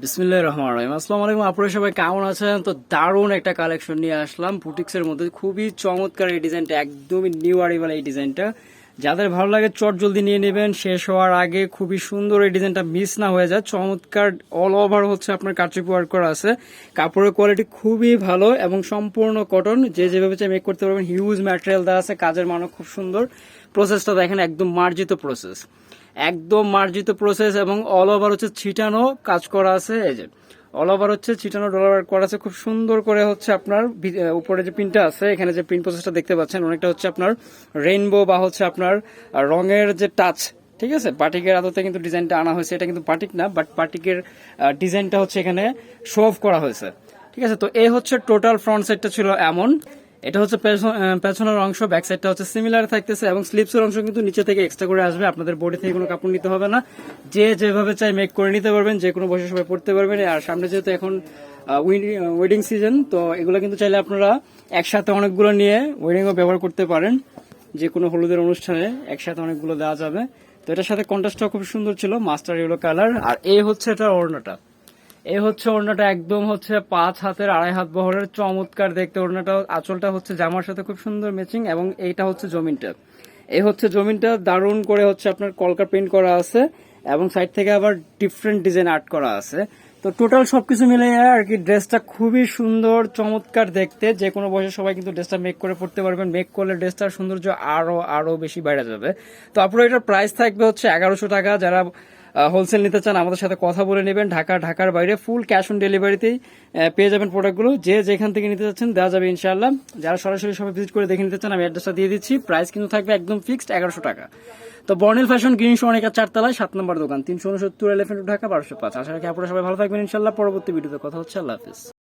বিসমিল্লাহ রহমান রহিম। আসসালামু আলাইকুম, আপনারা সবাই কেমন আছেন? তো দারুণ একটা কালেকশন নিয়ে আসলাম। বুটিক্স এর মধ্যে খুবই চমৎকার এই ডিজাইনটা, একদমই নিউ আরিভাল এই ডিজাইনটা। যাদের ভালো লাগে চট জলদি নিয়ে নেবেন, শেষ হওয়ার আগে খুবই সুন্দর এই ডিজাইনটা মিস না হয়ে যায়। চমৎকার অল ওভার হচ্ছে আপনার কাটরিপ ওয়ার্ক করা আছে। কাপড়ের কোয়ালিটি খুবই ভালো এবং সম্পূর্ণ কটন যে যেভাবে চাই মেক করতে পারবেন। হিউজ ম্যাটেরিয়াল দেওয়া আছে, কাজের মানও খুব সুন্দর। প্রসেসটা দেখেন, একদম মার্জিত প্রসেস একদম মার্জিত প্রসেস এবং অল ওভার হচ্ছে ছিটানো কাজ করা আছে, এই যে। অল ওভার হচ্ছে ছিটানো ডলার করা আছে। খুব সুন্দর করে হচ্ছে আপনার উপরে যে প্রিন্টটা আছে, এখানে যে প্রিন্ট প্রসেসটা দেখতে পাচ্ছেন, অনেকটা হচ্ছে আপনার রেইনবো বা হচ্ছে আপনার রঙের যে টাচ ঠিক আছে? বাটিকের আদতে কিন্তু ডিজাইনটা আনা হয়েছে। এটা কিন্তু বাটিক না বাট বাটিকের ডিজাইনটা হচ্ছে এখানে শো অফ করা হয়েছে। ঠিক আছে? তো এই হচ্ছে টোটাল ফ্রন্ট সাইডটা ছিল এমন। এটা হচ্ছে পেছন- পেছনের অংশ ব্যাক সাইডটা হচ্ছে সিমিলার থাকতেছে এবং স্লিপসের অংশ কিন্তু নিচে থেকে এক্সট্রা করে আসবে। আপনাদের বডি থেকে কোনো কাপড় নিতে হবে না। যে যেভাবে চাই মেক করে নিতে পারবেন, যে কোনো বসে সবাই পড়তে পারবেন। আর সামনে যেহেতু এখন ওয়েডিং সিজন তো এগুলো কিন্তু চাইলে আপনারা একসাথে অনেকগুলো নিয়ে ওয়েডিংও ব্যবহার করতে পারেন। যে কোনো হলুদের অনুষ্ঠানে একসাথে অনেকগুলো দেওয়া যাবে। তো এটার সাথে কন্ট্রাস্টটা খুব সুন্দর ছিল মাস্টার ইয়েলো কালার আর এই হচ্ছে এটা ওড়নাটা। এই হচ্ছে ওড়নাটা একদম হচ্ছে পাঁচ হাতের, আড়াই হাত বহরের, চমৎকার দেখতে। ওড়নাটা, আঁচলটা হচ্ছে জামার সাথে খুব সুন্দর ম্যাচিং এবং এইটা হচ্ছে জমিনটা। এই হচ্ছে জমিনটা, দারুণ করে হচ্ছে আপনার কলকা প্রিন্ট করা আছে এবং সাইড থেকে আবার ডিফারেন্ট ডিজাইন আর্ট করা আছে। তো টোটাল সবকিছু মিলে আর কি ড্রেসটা খুবই সুন্দর, চমৎকার দেখতে। যে কোনো বয়সে সবাই কিন্তু ড্রেসটা মেক করে পড়তে পারবেন। মেক করলে ড্রেসটার সৌন্দর্য আরও আরও বেশি বেড়ে যাবে। তো আপনার এটার প্রাইস থাকবে হচ্ছে এগারোশো টাকা। যারা হোলসেল নিতে চান, আমাদের সাথে কথা বলে নেবেন। ঢাকা, ঢাকার বাইরে ফুল ক্যাশ অন ডেলিভারিতেই পেয়ে যাবেন প্রোডাক্টগুলো যে যেখান থেকে নিতে চাচ্ছেন, দেওয়া যাবে ইনশাআল্লাহ। যারা সরাসরি সবাই ভিজিট করে দেখে নিতে চান, আমি অ্যাড্রেসটা দিয়ে দিচ্ছি। প্রাইস কিন্তু থাকবে একদম ফিক্সড এগারোশো টাকা। তো বর্ণিল ফ্যাশন গ্রিন সোনিকা চারতলায়, সাত নম্বর দোকান, তিনশো উনসত্তর এলিফেন্ট ঢাকা, বারোশো পাঁচ। আশা রাখি আপনারা সবাই ভালো থাকবেন ইনশাল্লাহ পরবর্তী ভিডিওতে কথা হচ্ছে। আল্লাহ হাফিজ।